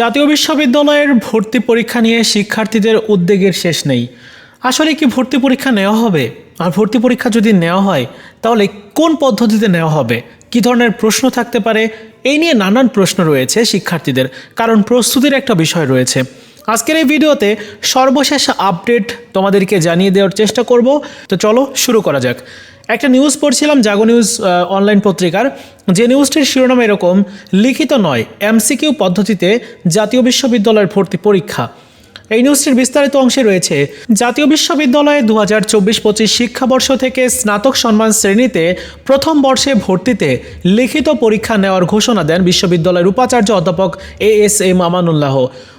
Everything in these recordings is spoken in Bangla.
জাতীয় বিশ্ববিদ্যালয়ের ভর্তি পরীক্ষা নিয়ে শিক্ষার্থীদের উদ্বেগের শেষ নেই। আসলে কি ভর্তি পরীক্ষা নেওয়া হবে? আর ভর্তি পরীক্ষা যদি নেওয়া হয়, তাহলে কোন পদ্ধতিতে নেওয়া হবে? কী ধরনের প্রশ্ন থাকতে পারে? এই নিয়ে নানান প্রশ্ন রয়েছে শিক্ষার্থীদের, কারণ প্রস্তুতির একটা বিষয় রয়েছে। আজকের এই ভিডিওতে সর্বশেষ আপডেট তোমাদেরকে জানিয়ে দেওয়ার চেষ্টা করব। তো চলো শুরু করা যাক। একটা নিউজ পড়ছিলাম জাগো নিউজ অনলাইন পত্রিকার। যে নিউজটির শিরোনাম এরকম, লিখিত নয় এমসিকিউ পদ্ধতিতে জাতীয় বিশ্ববিদ্যালয়ের ভর্তি পরীক্ষা। এই নিউজটির বিস্তারিত অংশে রয়েছে, জাতীয় বিশ্ববিদ্যালয়ে দু হাজার চব্বিশ পঁচিশ শিক্ষাবর্ষ থেকে স্নাতক সম্মান শ্রেণীতে প্রথম বর্ষে ভর্তিতে লিখিত পরীক্ষা নেওয়ার ঘোষণা দেন বিশ্ববিদ্যালয়ের উপাচার্য অধ্যাপক এ এস এম আমানুল্লাহ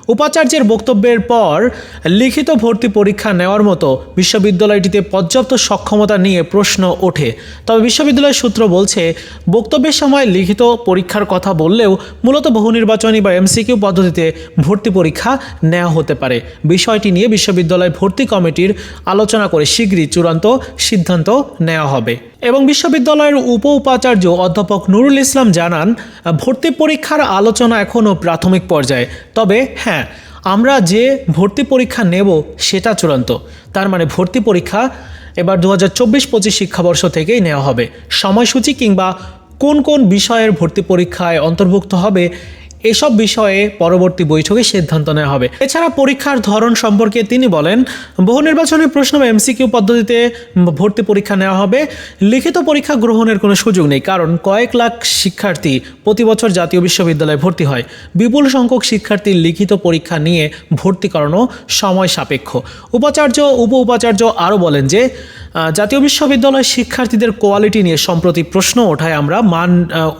উপাচার্যের বক্তব্যের পর লিখিত ভর্তি পরীক্ষা নেওয়ার মতো বিশ্ববিদ্যালয়টিতে পর্যাপ্ত সক্ষমতা নিয়ে প্রশ্ন ওঠে। তবে বিশ্ববিদ্যালয়ের সূত্র বলছে, বক্তব্যের সময় লিখিত পরীক্ষার কথা বললেও মূলত বহু নির্বাচনী বা এমসিকিউ পদ্ধতিতে ভর্তি পরীক্ষা নেওয়া হতে পারে। বিষয়টি নিয়ে বিশ্ববিদ্যালয় ভর্তি কমিটির আলোচনা করে শীঘ্রই চূড়ান্ত সিদ্ধান্ত নেওয়া হবে। এবং বিশ্ববিদ্যালয়ের উপ উপাচার্য অধ্যাপক নুরুল ইসলাম জানান, ভর্তি পরীক্ষার আলোচনা এখনও প্রাথমিক পর্যায়ে। তবে হ্যাঁ আমরা যে ভর্তি পরীক্ষা নেব সেটা চূড়ান্ত। তার মানে ভর্তি পরীক্ষা এবার দু হাজার চব্বিশ পঁচিশ শিক্ষাবর্ষ থেকেই নেওয়া হবে। সময়সূচি কিংবা কোন কোন বিষয়ের ভর্তি পরীক্ষায় অন্তর্ভুক্ত হবে এসব বিষয়ে পরবর্তী বৈঠকে সিদ্ধান্ত নেওয়া হবে। এছাড়া পরীক্ষার ধরন সম্পর্কে তিনি বলেন, বহু নির্বাচনী প্রশ্ন বা এমসিকিউ পদ্ধতিতে ভর্তি পরীক্ষা নেওয়া হবে। লিখিত পরীক্ষা গ্রহণের কোনো সুযোগ নেই, কারণ কয়েক লাখ শিক্ষার্থী প্রতি বছর জাতীয় বিশ্ববিদ্যালয়ে ভর্তি হয়। বিপুল সংখ্যক শিক্ষার্থীর লিখিত পরীক্ষা নিয়ে ভর্তি করানো সময় সাপেক্ষ। উপাচার্য উপ উপাচার্য আরও বলেন যে জাতীয় বিশ্ববিদ্যালয় শিক্ষার্থীদের কোয়ালিটি নিয়ে সম্প্রতি প্রশ্ন ওঠায় আমরা মান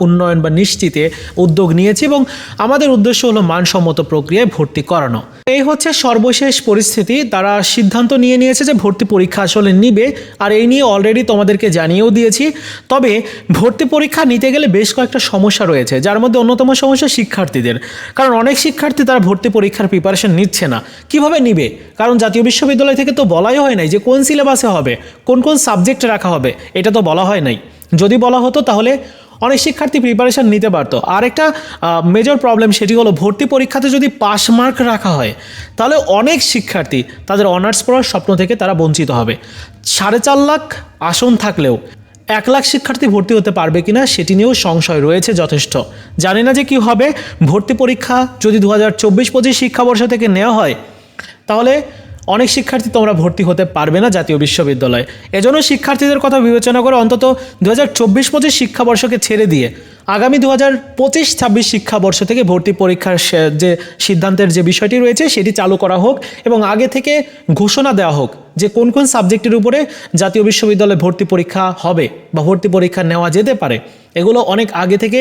উন্নয়ন বা নিশ্চিতে উদ্যোগ নিয়েছি এবং আমাদের উদ্দেশ্য হলো মানসম্মত প্রক্রিয়ায় ভর্তি করানো। এই হচ্ছে সর্বশেষ পরিস্থিতি। তারা সিদ্ধান্ত নিয়ে নিয়েছে যে ভর্তি পরীক্ষা আসলে নিবে, আর এই নিয়ে অলরেডি তোমাদেরকে জানিয়েও দিয়েছি। তবে ভর্তি পরীক্ষা নিতে গেলে বেশ কয়েকটা সমস্যা রয়েছে, যার মধ্যে অন্যতম সমস্যা শিক্ষার্থীদের। কারণ অনেক শিক্ষার্থী তারা ভর্তি পরীক্ষার প্রিপারেশন নিচ্ছে না। কীভাবে নিবে? কারণ জাতীয় বিশ্ববিদ্যালয় থেকে তো বলাই হয় নাই যে কোন সিলেবাসে হবে, কোন কোন সাবজেক্টে রাখা হবে, এটা তো বলা হয় নাই। যদি বলা হতো তাহলে অনেক শিক্ষার্থী প্রিপারেশান নিতে পারতো। আর একটা মেজর প্রবলেম সেটি হলো ভর্তি পরীক্ষাতে যদি পাস মার্ক রাখা হয়, তাহলে অনেক শিক্ষার্থী তাদের অনার্স পড়ার স্বপ্ন থেকে তারা বঞ্চিত হবে। সাড়ে চার লাখ আসন থাকলেও এক লাখ শিক্ষার্থী ভর্তি হতে পারবে কিনা সেটি নিয়েও সংশয় রয়েছে যথেষ্ট। জানি না যে কি হবে। ভর্তি পরীক্ষা যদি দু হাজার চব্বিশ পঁচিশ শিক্ষাবর্ষ থেকে নেওয়া হয়, তাহলে অনেক শিক্ষার্থী তোমরা ভর্তি হতে পারবে না জাতীয় বিশ্ববিদ্যালয়ে। এজন্য শিক্ষার্থীদের কথা বিবেচনা করে অন্তত দু হাজার চব্বিশ পঁচিশ শিক্ষাবর্ষকে ছেড়ে দিয়ে আগামী দু হাজার পঁচিশ ছাব্বিশ শিক্ষাবর্ষ থেকে ভর্তি পরীক্ষার যে সিদ্ধান্তের যে বিষয়টি রয়েছে, সেটি চালু করা হোক এবং আগে থেকে ঘোষণা দেওয়া হোক। যে কোন কোন সাবজেক্টের উপরে জাতীয় বিশ্ববিদ্যালয়ে ভর্তি পরীক্ষা হবে বা ভর্তি পরীক্ষা নেওয়া যেতে পারে, এগুলো অনেক আগে থেকে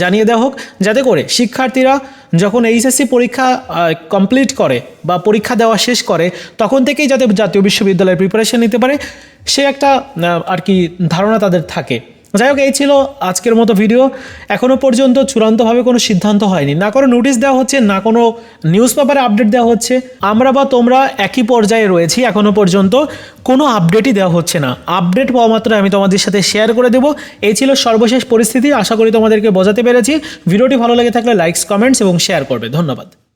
জানিয়ে দেওয়া হোক। যাতে করে শিক্ষার্থীরা যখন এইচএসসি পরীক্ষা কমপ্লিট করে বা পরীক্ষা দেওয়া শেষ করে, তখন থেকেই যাতে জাতীয় বিশ্ববিদ্যালয়ের প্রিপারেশন নিতে পারে, সে একটা আর কি ধারণা তাদের থাকে। যাই হোক, এই ছিল আজকের মতো ভিডিও এখনও পর্যন্ত চূড়ান্তভাবে কোনো সিদ্ধান্ত হয়নি। না কোনো নোটিশ দেওয়া হচ্ছে, না কোনো নিউজ পেপারে আপডেট দেওয়া হচ্ছে। আমরা বা তোমরা একই পর্যায়ে রয়েছি এখনও পর্যন্ত। কোনো আপডেটই দেওয়া হচ্ছে না। আপডেট পাওয়া মাত্র আমি তোমাদের সাথে শেয়ার করে দেবো। এই ছিল সর্বশেষ পরিস্থিতি। আশা করি তোমাদেরকে বোঝাতে পেরেছি। ভিডিওটি ভালো লেগে থাকলে লাইকস কমেন্টস এবং শেয়ার করবে। ধন্যবাদ।